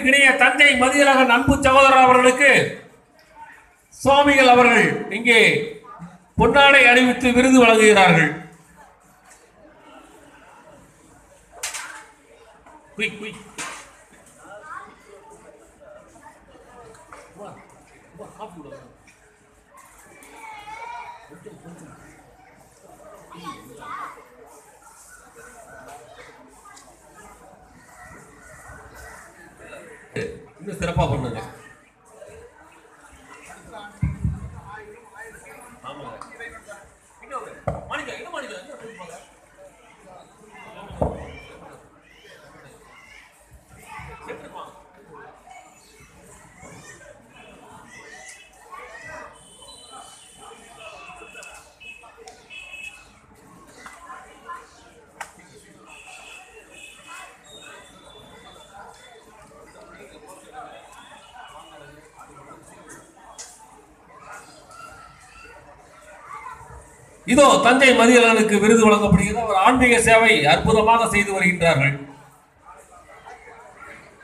இணைய தந்தை மதியழக அன்பு சகோதரர் அவர்களுக்கு சுவாமிகள் அவர்கள் இங்கே பொன்னாடை அணிவித்து விருது வழங்குகிறார்கள் Thank you. இன்னும் சிறப்பா பண்ணுங்க இதோ தஞ்சை மதியலனுக்கு விருது வழங்கப்படுகிறது. அவர் ஆன்மீக சேவை அற்புதமாக செய்து வருகின்றார்கள்.